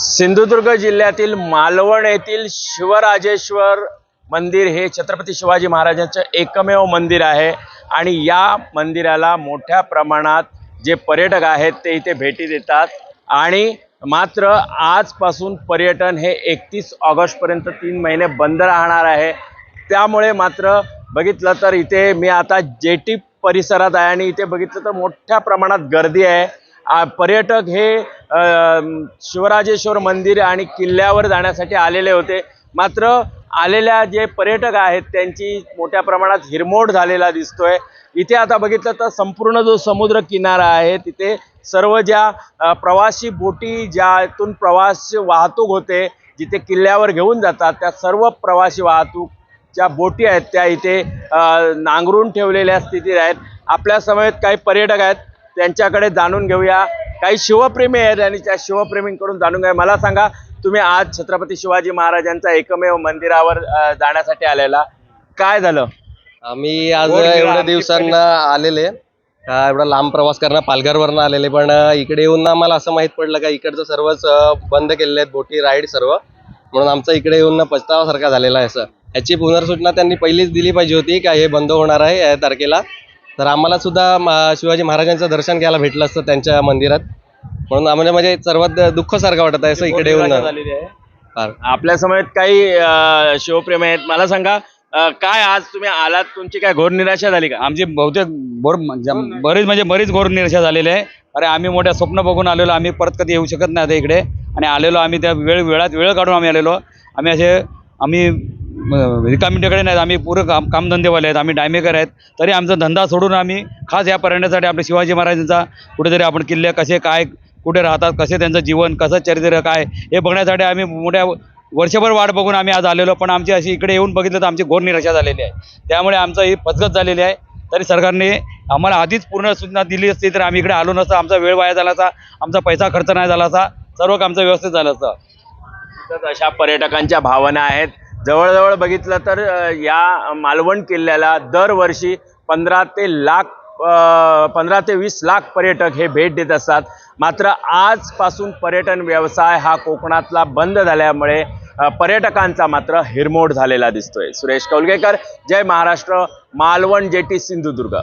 सिंधुदुर्ग जिल्ह्यातील मालवण येथील शिवराजेश्वर मंदिर हे छत्रपती शिवाजी महाराजांचं एकमेव मंदिर आहे आणि या मंदिराला मोठ्या प्रमाणात जे पर्यटक आहेत ते इथे भेटी देतात. आणि मात्र आजपासून पर्यटन हे एकतीस ऑगस्टपर्यंत तीन महिने बंद राहणार आहे. त्यामुळे मात्र बघितलं तर इथे मी आता जेटी परिसरात आहे आणि इथे बघितलं तर मोठ्या प्रमाणात गर्दी आहे. पर्यटक हे शिवराजेश्वर मंदिर आणि किल्ल्यावर जाण्यासाठी आलेले होते. मात्र आलेल्या जे पर्यटक आहेत त्यांची मोठ्या प्रमाणात हिरमोड झालेला दिसतोय. इथे आता बघितलं तर संपूर्ण जो समुद्र किनारा आहे तिथे सर्व ज्या प्रवासी बोटी ज्यातून प्रवास वाहतूक होते जिथे किल्ल्यावर घेऊन जातात त्या सर्व प्रवासी वाहतूक ज्या बोटी आहेत त्या इथे नांगरून ठेवलेल्या स्थितीत आहेत. आपल्या समेत काही पर्यटक आहेत त्यांच्याकडे जाणून घेऊया. काही शिवप्रेमी आहेत आणि त्या शिवप्रेमींकडून जाणून घ्या मला सांगा तुम्ही आज छत्रपती शिवाजी महाराजांचा एकमेव मंदिरावर अ, जाण्यासाठी आलेला. काय झालं? आम्ही आज गिरा एवढ्या आमची दिवसांना आलेले. अं, एवढा लांब प्रवास करणं पालघरवरनं आलेले पण अं, इकडे येऊन ना आम्हाला असं माहीत पडलं का इकडचं सर्वच अं, बंद केलेले आहेत बोटी राईड सर्व. म्हणून आमचं इकडे येऊन ना पछतावासारखा झालेला आहे असं. ह्याची पुनर्सूचना त्यांनी पहिलीच दिली पाहिजे होती का हे बंद होणार आहे या तारखेला. तर आम्हाला सुद्धा शिवाजी महाराजांचं दर्शन घ्यायला भेटलं असतं त्यांच्या मंदिरात. म्हणून आम्हाला म्हणजे सर्वात दुःख सारखं वाटत आहे असं इकडे येऊन. आपल्या समेत काही शिवप्रेमी आहेत. मला सांगा काय आज तुम्ही आलात? तुमची काय घोर निराशा झाली का? आमची बहुतेक बोर म्हणजे बरीच म्हणजे बरीच घोर निराशा झालेली आहे. अरे आम्ही मोठ्या स्वप्न बघून आलेलो. आम्ही परत कधी येऊ शकत नाही आता इकडे. आणि आलेलो आम्ही त्या वेळ वेळात वेळ काढून आम्ही आलेलो. आम्ही असे आम्ही म्हणजे रिकामिटेकडे नाहीत. आम्ही पूर्ण काम कामधंदेवाले आहेत. आम्ही डायमेकर आहेत. तरी आमचा धंदा सोडून आम्ही खास या पर्यटनासाठी आपल्या शिवाजी महाराजांचा कुठेतरी आपण किल्ले कसे काय कुठे राहतात कसे त्यांचं जीवन कसं चरित्र काय हे बघण्यासाठी आम्ही मोठ्या वर्षभर वाट बघून आम्ही आज आलेलो. पण आमची अशी इकडे येऊन बघितलं तर आमची घोर निराशा झालेली आहे. त्यामुळे आमचं ही फसगत झालेली आहे. तरी सरकारने आम्हाला आधीच पूर्ण सूचना दिली असती तर आम्ही इकडे आलो नसतं. आमचा वेळ वाया झाला असता आमचा पैसा खर्च नाही झाला असा सर्व आमचं व्यवस्थित झालं असतं. तर अशा पर्यटकांच्या भावना आहेत. जवळजवळ बघितलं तर या मालवण किल्ल्याला दरवर्षी पंधरा ते लाख पंधरा ते वीस लाख पर्यटक हे भेट देत असतात. मात्र आजपासून पर्यटन व्यवसाय हा कोकणातला बंद झाल्यामुळे पर्यटकांचा मात्र हिरमोड झालेला दिसतोय. सुरेश कौलगेकर जय महाराष्ट्र मालवण जेटी सिंधुदुर्ग.